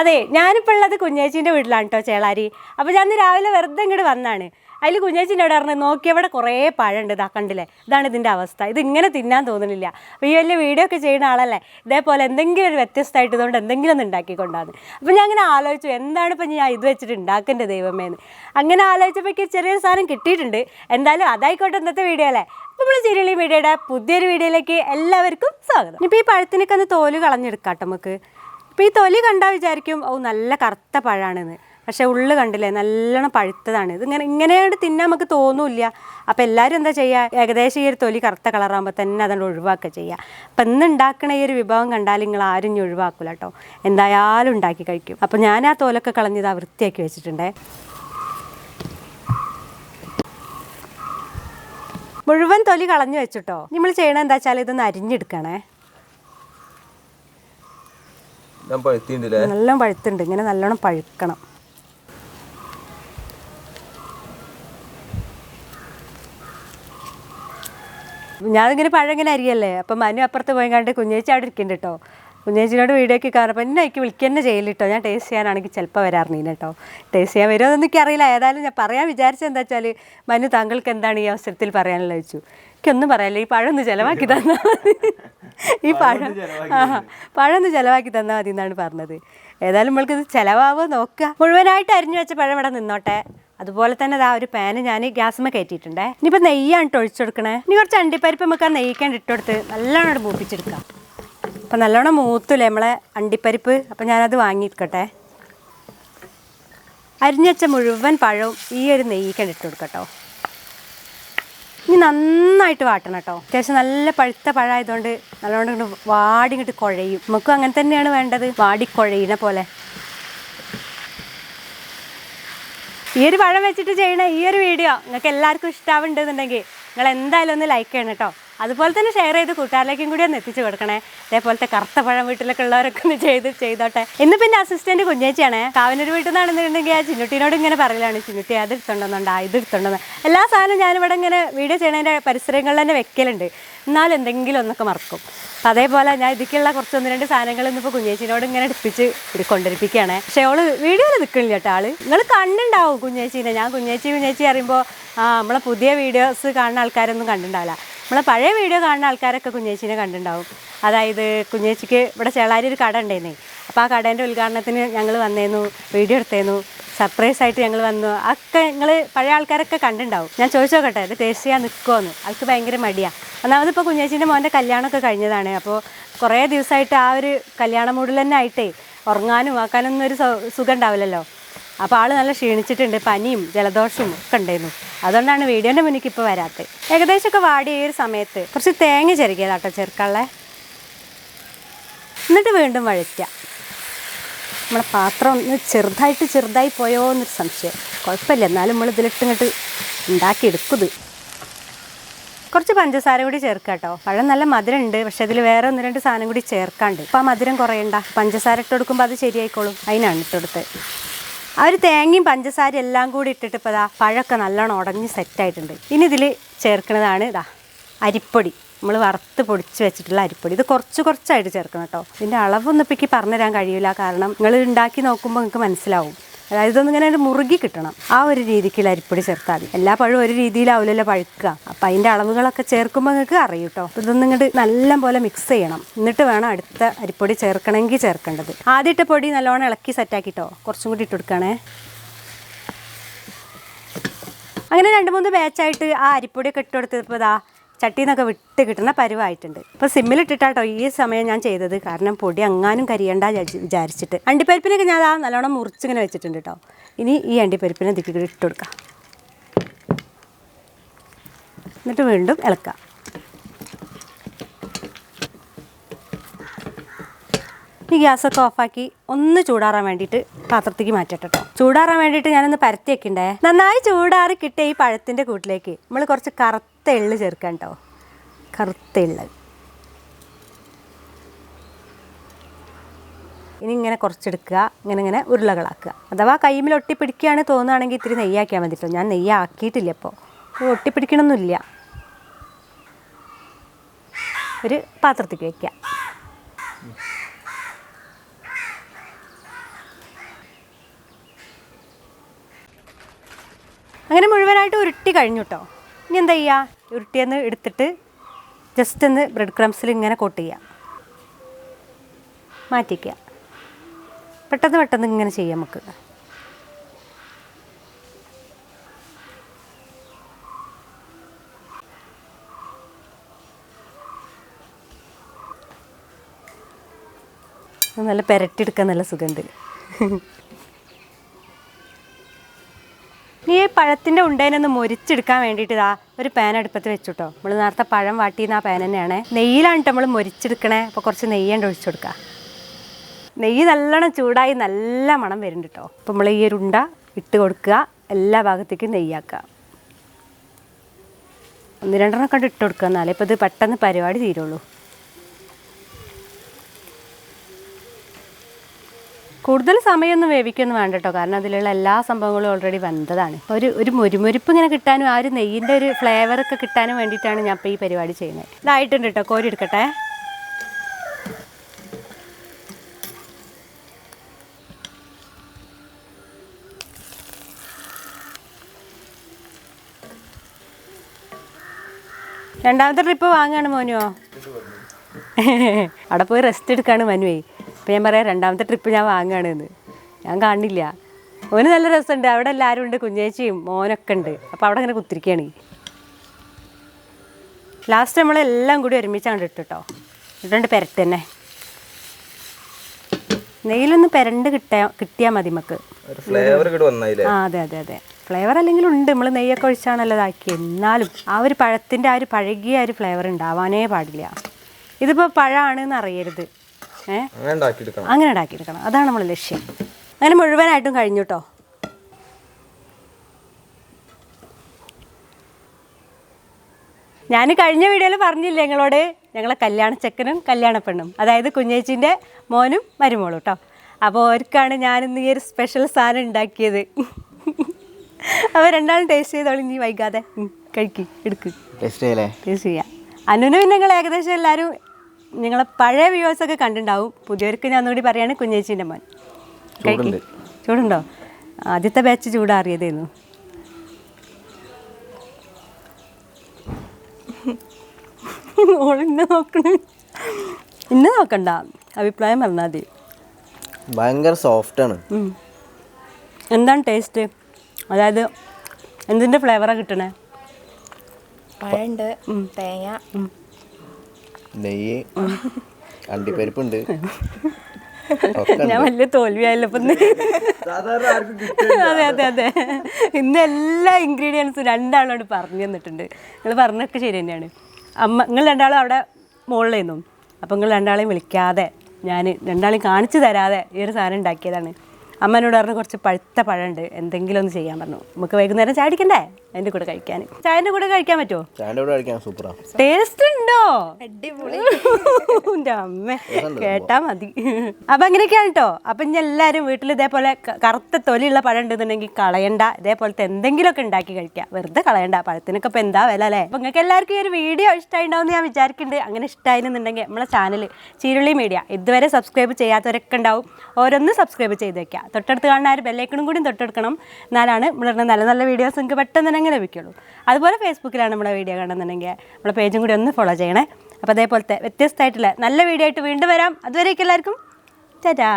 അതെ ഞാനിപ്പോൾ ഉള്ളത് കുഞ്ഞേച്ചീന്റെ വീട്ടിലാണ് കേട്ടോ ചേളാരി. അപ്പോൾ ഞാൻ രാവിലെ വെറുതെ ഇങ്ങോട്ട് വന്നാണ്. അതിൽ കുഞ്ഞേച്ചീന്റെ അവിടെ പറഞ്ഞു നോക്കിയവിടെ കുറേ പഴമുണ്ട് ഇതാ കണ്ടില്ലേ? ഇതാണ് ഇതിന്റെ അവസ്ഥ. ഇത് ഇങ്ങനെ തിന്നാൻ തോന്നുന്നില്ല അപ്പോൾ ഈ വലിയ വീഡിയോ ഒക്കെ ചെയ്യുന്ന ആളല്ലേ ഇതേപോലെ എന്തെങ്കിലും ഒരു വ്യത്യസ്തമായിട്ട് ഇതുകൊണ്ട് എന്തെങ്കിലും ഒന്ന് ഉണ്ടാക്കിക്കൊണ്ടാണ് അപ്പോൾ ഞാൻ അങ്ങനെ ആലോചിച്ചു എന്താണ് ഇപ്പം ഞാൻ ഇത് വെച്ചിട്ട് ഉണ്ടാക്കേണ്ടത് ദൈവമേന്ന്? അങ്ങനെ ആലോചിച്ചപ്പോൾ ചെറിയൊരു സാധനം കിട്ടിയിട്ടുണ്ട്. എന്തായാലും അതായിക്കോട്ടെ ഇന്നത്തെ വീഡിയോ അല്ലേ? അപ്പോൾ നമ്മൾ ചിരിളി മീഡിയയുടെ പുതിയൊരു വീഡിയോയിലേക്ക് എല്ലാവർക്കും സ്വാഗതം. ഇപ്പോൾ ഈ പഴത്തിനൊക്കെ ഒന്ന് തോൽ കളഞ്ഞെടുക്കാം നമുക്ക്. ഇപ്പോൾ ഈ തൊലി കണ്ടാൽ വിചാരിക്കും ഓ നല്ല കറുത്ത പഴമാണെന്ന് പക്ഷേ ഉള്ളു കണ്ടില്ലേ നല്ലോണം പഴുത്തതാണ്. ഇത് ഇങ്ങനെ ഇങ്ങനെയായിട്ട് തിന്നാൻ നമുക്ക് തോന്നില്ല. അപ്പോൾ എല്ലാവരും എന്താ ചെയ്യുക ഏകദേശം ഈ ഒരു തൊലി കറുത്ത കളറാകുമ്പോൾ തന്നെ അതുകൊണ്ട് ഒഴിവാക്കുക ചെയ്യുക അപ്പം ഇന്ന് ഉണ്ടാക്കണ ഈ ഒരു വിഭവം കണ്ടാൽ നിങ്ങൾ ആരും ഇനി ഒഴിവാക്കില്ല കേട്ടോ. എന്തായാലും ഉണ്ടാക്കി കഴിക്കും. അപ്പോൾ ഞാൻ ആ തോലൊക്കെ കളഞ്ഞത് ആ വൃത്തിയാക്കി വെച്ചിട്ടുണ്ടേ. മുഴുവൻ തൊലി കളഞ്ഞു വെച്ചിട്ടോ നമ്മൾ ചെയ്യണത് എന്താ വെച്ചാൽ ഇതൊന്ന് അരിഞ്ഞെടുക്കണേ ഞാൻ പഴുത്തിണ്ടല്ലേ നല്ലോണം പഴുത്തുണ്ട്. ഇങ്ങനെ നല്ലോണം പഴുക്കണം. ഞാനിങ്ങനെ പഴം ഇങ്ങനെ അരിയല്ലേ? അപ്പം മനു അപ്പുറത്ത് പോയി കണ്ട് കുഞ്ഞേച്ചി അവിടെ ഇരിക്കുന്നുണ്ട് കേട്ടോ കുഞ്ഞേച്ചിനോട് വീഡിയോയ്ക്ക് കാണുമ്പോൾ എന്നെ എനിക്ക് വിളിക്കുക തന്നെ കേട്ടോ ഞാൻ ടേസ്റ്റ് ചെയ്യാനാണെങ്കിൽ ചിലപ്പോൾ വരാറുണ്ട് കേട്ടോ ടേസ്റ്റ് ചെയ്യാൻ വരുമോ എന്നൊന്നും അറിയില്ല ഏതായാലും ഞാൻ പറയാൻ വിചാരിച്ചത് എന്താ വെച്ചാൽ മനു താങ്കൾക്ക് എന്താണ് ഈ അവസരത്തിൽ പറയാനുള്ളത് ചോദിച്ചു. എനിക്കൊന്നും പറയാനില്ല. ഈ പഴം ഒന്ന് ചിലവാക്കി തന്നാൽ ഈ പഴം ആ പഴം ഒന്ന് ചിലവാക്കി തന്നാൽ മതി എന്നാണ് പറഞ്ഞത്. ഏതായാലും നമ്മൾക്ക് ഇത് ചിലവാവോ നോക്കുക മുഴുവനായിട്ട് അരിഞ്ഞു വെച്ച പഴം ഇവിടെ നിന്നോട്ടെ. അതുപോലെ തന്നെ ഇതാ ഒരു പാന് ഞാൻ ഗ്യാസ്മ കയറ്റിയിട്ടുണ്ടേ. ഇനിയിപ്പോൾ നെയ്യാണ് ഒഴിച്ചു കൊടുക്കണേ. ഇനി കുറച്ച് അണ്ടിപ്പരിപ്പ് നമുക്ക് ആ നെയ്ക്കാണ്ട് ഇട്ടുകൊടുത്ത് നല്ലോണം അവിടെ മൂപ്പിച്ചെടുക്കാം. അപ്പം നല്ലോണം മൂത്തൂലേ നമ്മളെ അണ്ടിപ്പരിപ്പ്. അപ്പം ഞാനത് വാങ്ങിയിരിക്കട്ടെ. അരിഞ്ഞച്ച മുഴുവൻ പഴവും ഈ ഒരു നെയ്ക്കാണ്ട് ഇട്ട് കൊടുക്കട്ടോ. ഇനി നന്നായിട്ട് വാട്ടണം കേട്ടോ. അത്യാവശ്യം നല്ല പഴുത്ത പഴമായതുകൊണ്ട് നല്ലോണം ഇങ്ങോട്ട് വാടി ഇങ്ങോട്ട് കുഴയും. നമുക്കും അങ്ങനെ തന്നെയാണ് വേണ്ടത്. വാടി കുഴയിനെ പോലെ. ഈ ഒരു പഴം വെച്ചിട്ട് ചെയ്യണ ഈ ഒരു വീഡിയോ നിങ്ങൾക്ക് എല്ലാവർക്കും ഇഷ്ടാവുന്നുണ്ടെന്നുണ്ടെങ്കിൽ നിങ്ങൾ എന്തായാലും ഒന്ന് ലൈക്ക് ചെയ്യണം കേട്ടോ. അതുപോലെ തന്നെ ഷെയർ ചെയ്ത് കൂട്ടുകാരിലേക്കും കൂടി ഒന്ന് എത്തിച്ചു കൊടുക്കണേ. അതേപോലത്തെ കറുത്ത പഴം വീട്ടിലൊക്കെ ഉള്ളവരൊക്കെ ഒന്ന് ചെയ്ത് ചെയ്തോട്ടെ. ഇന്ന് പിന്നെ അസിസ്റ്റന്റ് കുഞ്ഞേച്ചിയാണ്. കാവിനൊരു വീട്ടിൽ നിന്നാണെന്നുണ്ടെങ്കിൽ ആ ചിന്നുട്ടിനോട് ഇങ്ങനെ പറയലാണ് ചിന്നുട്ടി അത് എടുത്തോണ്ടെന്നുണ്ട് ഇത് എടുത്തുണ്ടെന്ന്. എല്ലാ സാധനവും ഞാനിവിടെ ഇങ്ങനെ വീഡിയോ ചെയ്യണതിന്റെ പരിസരങ്ങളിൽ തന്നെ വെക്കലുണ്ട്. എന്നാലും എന്തെങ്കിലും ഒന്നൊക്കെ മറക്കും. അപ്പം അതേപോലെ ഞാൻ ഇതിക്കുള്ള കുറച്ച് ഒന്ന് രണ്ട് സാധനങ്ങൾ ഇന്നിപ്പോൾ കുഞ്ഞേച്ചിനോട് ഇങ്ങനെ എടുപ്പിച്ച് ഇത് കൊണ്ടിരിപ്പിക്കുകയാണ്. പക്ഷേ അവൾ വീഡിയോയിൽ നിൽക്കണില്ല കേട്ടോ ആൾ. നിങ്ങൾ കണ്ടുണ്ടാവും കുഞ്ഞേച്ചീനെ. ഞാൻ കുഞ്ഞേച്ചി കുഞ്ഞേച്ചി അറിയുമ്പോൾ ആ നമ്മളെ പുതിയ വീഡിയോസ് കാണുന്ന ആൾക്കാരൊന്നും കണ്ടിട്ടുണ്ടാവില്ല. നമ്മളെ പഴയ വീഡിയോ കാണുന്ന ആൾക്കാരൊക്കെ കുഞ്ഞേച്ചിനെ കണ്ടിട്ടുണ്ടാവും. അതായത് കുഞ്ഞേച്ചിക്ക് ഇവിടെ ചേളാരി ഒരു കട ഉണ്ടായിരുന്നേ അപ്പോൾ ആ കടേന്റെ ഉദ്ഘാടനത്തിന് ഞങ്ങൾ വന്നേന്നു വീഡിയോ എടുത്തേന്നു സർപ്രൈസ് ആയിട്ട് ഞങ്ങൾ വന്നു. ഒക്കെ നിങ്ങൾ പഴയ ആൾക്കാരൊക്കെ കണ്ടിട്ടുണ്ടാവും. ഞാൻ ചോദിച്ചു നോക്കട്ടെ ഇത് ടേസ്റ്റ് ചെയ്യാൻ നിൽക്കുമെന്ന് അവൾക്ക് ഭയങ്കര മടിയാണ് ഒന്നാമത് ഇപ്പോൾ കുഞ്ഞേച്ചിന്റെ മോന്റെ കല്യാണമൊക്കെ കഴിഞ്ഞതാണ്. അപ്പോൾ കുറേ ദിവസമായിട്ട് ആ ഒരു കല്യാണ മൂഡിൽ തന്നെ ആയിട്ടേ ഉറങ്ങാനും ആക്കാനൊന്നും ഒരു സുഖം ഉണ്ടാവില്ലല്ലോ. അപ്പോൾ ആൾ നല്ല ക്ഷീണിച്ചിട്ടുണ്ട് പനിയും ജലദോഷവും ഒക്കെ ഉണ്ടായിരുന്നു. അതുകൊണ്ടാണ് വീഡിയോന്റെ മുന്നിൽ ഇപ്പോൾ വരാത്തത് ഏകദേശമൊക്കെ വാടിയ ഒരു സമയത്ത് കുറച്ച് തേങ്ങ ചെറുക്കിയതാട്ടോ ചെറുക്കള്ളേ. എന്നിട്ട് വീണ്ടും വഴറ്റുക. നമ്മുടെ പാത്രം ഒന്ന് ചെറുതായിട്ട് ചെറുതായി പോയോ എന്നൊരു സംശയം. കുഴപ്പമില്ല എന്നാലും നമ്മൾ ഇതിലിട്ട് ഇങ്ങോട്ട് ഉണ്ടാക്കിയെടുക്കുന്നത് കുറച്ച് പഞ്ചസാര കൂടി ചേർക്കുക കേട്ടോ. പഴം നല്ല മധുരം ഉണ്ട് പക്ഷെ അതിൽ വേറെ ഒന്ന് രണ്ട് സാധനം കൂടി ചേർക്കാണ്ട്. അപ്പോൾ ആ മധുരം കുറയണ്ട. പഞ്ചസാര ഇട്ട് കൊടുക്കുമ്പോൾ അത് ശരിയായിക്കോളും. അതിനാണ് ഇട്ട് കൊടുത്തത്. ആ ഒരു തേങ്ങയും പഞ്ചസാര എല്ലാം കൂടി ഇട്ടിട്ട് ഇപ്പോൾ ഇതാ പഴമൊക്കെ നല്ലോണം ഉടഞ്ഞ് സെറ്റായിട്ടുണ്ട് ഇനി ഇതിൽ ചേർക്കുന്നതാണ് ഇതാ അരിപ്പൊടി. നമ്മൾ വറുത്ത് പൊടിച്ച് വെച്ചിട്ടുള്ള അരിപ്പൊടി. ഇത് കുറച്ച് കുറച്ചായിട്ട് ചേർക്കണം കേട്ടോ. ഇതിന്റെ അളവൊന്നും ഇപ്പം പറഞ്ഞുതരാൻ കഴിയില്ല കാരണം നിങ്ങൾ ഉണ്ടാക്കി നോക്കുമ്പോൾ നിങ്ങൾക്ക് മനസ്സിലാവും. അതായത് ഇതൊന്നും ഇങ്ങനെ മുറുകി കിട്ടണം. ആ ഒരു രീതിക്കുള്ള അരിപ്പൊടി ചേർത്താൽ മതി. എല്ലാ പഴവും ഒരു രീതിയിലാവില്ലല്ലോ പഴുക്കുക. അപ്പം അതിന്റെ അളവുകളൊക്കെ ചേർക്കുമ്പോൾ നിങ്ങൾക്ക് അറിയും കേട്ടോ അപ്പം ഇതൊന്നും ഇങ്ങോട്ട് നല്ല പോലെ മിക്സ് ചെയ്യണം. എന്നിട്ട് വേണം അടുത്ത അരിപ്പൊടി ചേർക്കണമെങ്കിൽ ചേർക്കേണ്ടത്. ആദ്യത്തെ പൊടി നല്ലോണം ഇളക്കി സെറ്റാക്കിട്ടോ കുറച്ചും കൂടി ഇട്ട് കൊടുക്കണേ. അങ്ങനെ രണ്ട് മൂന്ന് ബാച്ചായിട്ട് ആ അരിപ്പൊടിയൊക്കെ ഇട്ട് കൊടുത്തപ്പോൾ ഇതാ ചട്ടിയിൽ നിന്നൊക്കെ വിട്ട് കിട്ടുന്ന പരുവായിട്ടുണ്ട്. ഇപ്പോൾ സിമ്മിലിട്ടിട്ടാട്ടോ ഈ സമയം ഞാൻ ചെയ്തത്. കാരണം പൊടി അങ്ങാനും കരിയണ്ട വിചാരിച്ച് വിചാരിച്ചിട്ട്. അണ്ടിപ്പരിപ്പിനൊക്കെ ഞാൻ ആ നല്ലോണം മുറിച്ചിങ്ങനെ വെച്ചിട്ടുണ്ട് കേട്ടോ ഇനി ഈ അണ്ടിപ്പരിപ്പിനെ ഇതിക്ക് ഇട്ട് കൊടുക്കാം. എന്നിട്ട് വീണ്ടും ഇളക്കാം. ഈ ഗ്യാസൊക്കെ ഓഫാക്കി ഒന്ന് ചൂടാറാൻ വേണ്ടിയിട്ട് പാത്രത്തേക്ക് മാറ്റട്ടെ ചൂടാറാൻ വേണ്ടിയിട്ട് ഞാനൊന്ന് പരത്തി വെക്കണ്ടേ നന്നായി ചൂടാറി കിട്ടിയ ഈ പഴത്തിന്റെ കൂട്ടിലേക്ക്. നമ്മൾ കുറച്ച് കറുത്ത കറുത്ത എള്ള് ചേർക്കാം കേട്ടോ കറുത്ത എള്ള് ഇനി ഇങ്ങനെ കുറച്ചെടുക്കുക. ഇങ്ങനെ ഇങ്ങനെ ഉരുളകളാക്കുക. അഥവാ കൈമിൽ ഒട്ടിപ്പിടിക്കുകയാണ് തോന്നുകയാണെങ്കിൽ ഇത്തിരി നെയ്യാക്കിയാൽ മതി കേട്ടോ ഞാൻ നെയ്യാക്കിയിട്ടില്ല ഇപ്പോൾ. ഒട്ടിപ്പിടിക്കണമെന്നില്ല ഒരു പാത്രത്തേക്ക് വയ്ക്കുക. അങ്ങനെ മുഴുവനായിട്ട് ഉരുട്ടി കഴിഞ്ഞു കേട്ടോ ഇനി എന്താ ചെയ്യുക ഉരുട്ടിയെന്ന് എടുത്തിട്ട് ജസ്റ്റ് ഒന്ന് ബ്രെഡ് ക്രംസിൽ ഇങ്ങനെ കോട്ട് ചെയ്യുക മാറ്റിക്കുക പെട്ടെന്ന് പെട്ടെന്ന് ഇങ്ങനെ ചെയ്യാം നമുക്ക്. നല്ല പെരട്ടിയെടുക്കാൻ നല്ല സുഖമുണ്ട് പഴത്തിന്റെ ഉണ്ടേനൊന്ന് മുരിച്ചെടുക്കാൻ വേണ്ടിയിട്ട് ഇതാ ഒരു പാൻ അടുപ്പത്ത് വെച്ചുട്ടോ. നമ്മൾ നേരത്തെ പഴം വാട്ടിയെന്ന് ആ പാൻ തന്നെയാണ്. നെയ്യിലാണ് നമ്മൾ മുരിച്ചെടുക്കണേ. അപ്പോൾ കുറച്ച് നെയ്യണ്ട് ഒഴിച്ചു കൊടുക്കുക നെയ്യ് നല്ലോണം ചൂടായി നല്ല മണം വരുന്നുണ്ട് കേട്ടോ അപ്പോൾ നമ്മൾ ഈ ഒരു ഉണ്ട ഇട്ട് കൊടുക്കുക. എല്ലാ ഭാഗത്തേക്കും നെയ്യാക്കുക. ഒന്ന് രണ്ടെണ്ണം കണ്ട് ഇട്ട് കൊടുക്കുക എന്നാലേ ഇപ്പോൾ ഇത് പെട്ടെന്ന് പരിപാടി തീരുള്ളൂ. കൂടുതൽ സമയമൊന്നും വേവിക്കൊന്നും വേണ്ട കേട്ടോ കാരണം അതിലുള്ള എല്ലാ സംഭവങ്ങളും ഓൾറെഡി വന്നതാണ് ഒരു ഒരു മുരുമുരിപ്പ് ഇങ്ങനെ കിട്ടാനും ആ ഒരു നെയ്യിന്റെ ഒരു ഫ്ലേവറൊക്കെ കിട്ടാനും വേണ്ടിയിട്ടാണ് ഞാൻ ഇപ്പോൾ ഈ പരിപാടി ചെയ്യുന്നത്. ഇതായിട്ടുണ്ട് കേട്ടോ കോരി എടുക്കട്ടെ. രണ്ടാമത്തെ ട്രിപ്പ് വാങ്ങാണ് മോനുവോ അവിടെ പോയി റെസ്റ്റ് എടുക്കാണ് മനുവേ. അപ്പോൾ ഞാൻ പറയാം രണ്ടാമത്തെ ട്രിപ്പ് ഞാൻ വാങ്ങുകയാണെന്ന് ഞാൻ കാണില്ല. ഓന് നല്ല രസമുണ്ട്. അവിടെ എല്ലാവരും ഉണ്ട് കുഞ്ഞേച്ചിയും മോനൊക്കെ ഉണ്ട്. അപ്പോൾ അവിടെ അങ്ങനെ കുത്തിരിക്കുകയാണ് ലാസ്റ്റ് നമ്മളെല്ലാം കൂടി ഒരുമിച്ചാണ് ഇട്ടു കേട്ടോ ഇട്ടുണ്ട് പെരട്ട് തന്നെ. നെയ്യിലൊന്ന് പെരണ്ട് കിട്ടാ കിട്ടിയാൽ മതി നമുക്ക് വന്നായില്ലേ? ആ അതെ അതെ അതെ. ഫ്ലേവർ അല്ലെങ്കിലും ഉണ്ട്. നമ്മൾ നെയ്യൊക്കെ ഒഴിച്ചാണല്ലോ ഇതാക്കിയത് എന്നാലും ആ ഒരു പഴത്തിന്റെ ആ ഒരു പഴകിയ ഒരു ഫ്ലേവർ ഉണ്ടാവാനേ പാടില്ല. ഇതിപ്പോൾ പഴമാണെന്ന് അറിയരുത്. അങ്ങനെ ഉണ്ടാക്കിയെടുക്കണം. അതാണ് നമ്മൾ ലക്ഷ്യം. അങ്ങനെ മുഴുവനായിട്ടും കഴിഞ്ഞു കേട്ടോ ഞാൻ കഴിഞ്ഞ വീഡിയോയിൽ പറഞ്ഞില്ലേ ഞങ്ങളോട് ഞങ്ങളെ കല്യാണ ചെക്കനും കല്യാണ പെണ്ണും അതായത് കുഞ്ഞേച്ചിന്റെ മോനും മരുമോളും കേട്ടോ അപ്പോൾ അവർക്കാണ് ഞാനിന്ന് ഈ ഒരു സ്പെഷ്യൽ സാധനം ഉണ്ടാക്കിയത്. അപ്പോൾ രണ്ടാളും ടേസ്റ്റ് ചെയ്തോളി നീ വൈകാതെ. കഴിക്കും എടുക്കും. ടേസ്റ്റ് ചെയ്യാം. അനുവിന് പിന്നെ നിങ്ങൾ ഏകദേശം എല്ലാവരും നിങ്ങളെ പഴയ വ്യൂവേഴ്സൊക്കെ കണ്ടിട്ടുണ്ടാവും. പുതിയവർക്ക് ഞാൻ ഒന്നുകൂടി പറയാണ് കുഞ്ഞേച്ചീന്റെ മോൻ. ചൂടുണ്ടോ. ആദ്യത്തെ ബാച്ച് ചൂടാറിയതായിരുന്നു ഓളിന്നെ നോക്കണേ. ഇന്നെ നോക്കണ്ട. അഭിപ്രായം പറഞ്ഞാൽ മതി. ഭയങ്കര സോഫ്റ്റ് ആണ്. എന്താണ് ടേസ്റ്റ് അതായത് എന്തിന്റെ ഫ്ലേവറാണ് കിട്ടണേ? പഴമുണ്ട് തേങ്ങ നെയ്യ് അണ്ടിപ്പരിപ്പുണ്ട്. ഞാൻ വലിയ തോൽവിയായല്ലോ. അതെ അതെ അതെ. ഇന്ന് എല്ലാ ഇൻഗ്രീഡിയൻസും രണ്ടാളോട് പറഞ്ഞു തന്നിട്ടുണ്ട്. നിങ്ങൾ പറഞ്ഞൊക്കെ ശരി തന്നെയാണ്. അമ്മ നിങ്ങൾ രണ്ടാളും അവിടെ മുകളിലായിരുന്നു അപ്പം നിങ്ങൾ രണ്ടാളെയും വിളിക്കാതെ ഞാൻ രണ്ടാളെയും കാണിച്ചു തരാതെ ഈ ഒരു സാധനം ഉണ്ടാക്കിയതാണ്. അമ്മനോട് പറഞ്ഞു കുറച്ച് പഴുത്ത പഴമുണ്ട്. എന്തെങ്കിലും ഒന്ന് ചെയ്യാൻ പറഞ്ഞു. നമുക്ക് വൈകുന്നേരം ചായ അതിന്റെ കൂടെ കഴിക്കാൻ. ചായന്റെ കൂടെ കഴിക്കാൻ പറ്റുമോ ചായന്റെ കൂടെ കഴിക്കാൻ സൂപ്പറാ ടേസ്റ്റ് ഉണ്ടോ? അടിപൊളി. അമ്മ കേട്ടാ മതി. അപ്പൊ അങ്ങനെയൊക്കെയാണ് കേട്ടോ അപ്പൊ ഇനി എല്ലാരും വീട്ടിൽ ഇതേപോലെ കറുത്ത തൊലിയുള്ള പഴം ഉണ്ടെന്നുണ്ടെങ്കിൽ കളയണ്ട. ഇതേപോലത്തെ എന്തെങ്കിലുമൊക്കെ ഉണ്ടാക്കി കഴിക്കുക. വെറുതെ കളയണ്ട. പഴത്തിനൊക്കെ ഇപ്പൊ എന്താ വില അല്ലേ? അപ്പൊ നിങ്ങൾക്ക് എല്ലാവർക്കും ഈ ഒരു വീഡിയോ ഇഷ്ടമായിണ്ടാവും ഞാൻ വിചാരിക്കുന്നുണ്ട് അങ്ങനെ ഇഷ്ടമായിരുന്നുണ്ടെങ്കിൽ നമ്മളെ ചാനൽ ചീരുള്ളി മീഡിയ ഇതുവരെ സബ്സ്ക്രൈബ് ചെയ്യാത്തവരൊക്കെ ഉണ്ടാവും. ഓരോന്ന് സബ്സ്ക്രൈബ് ചെയ്ത് വെക്കുക. തൊട്ടടുത്ത് കാണുന്ന ആ ഒരു ബെല്ലൈക്കണും കൂടി തൊട്ടെടുക്കണം. എന്നാലാണ് നമ്മളിടുന്ന നല്ല നല്ല വീഡിയോസ് നിങ്ങൾക്ക് പെട്ടെന്ന് തന്നെ അങ്ങനെ വയ്ക്കുള്ളൂ അതുപോലെ ഫേസ്ബുക്കിലാണ് നമ്മുടെ വീഡിയോ കാണുന്നുണ്ടെങ്കിൽ നമ്മുടെ പേജും കൂടി ഒന്ന് ഫോളോ ചെയ്യണേ. അപ്പോൾ അതേപോലത്തെ വ്യത്യസ്തമായിട്ടുള്ള നല്ല വീഡിയോ ആയിട്ട് വീണ്ടും വരാം. അതുവരേക്കും എല്ലാവർക്കും. ചേട്ടാ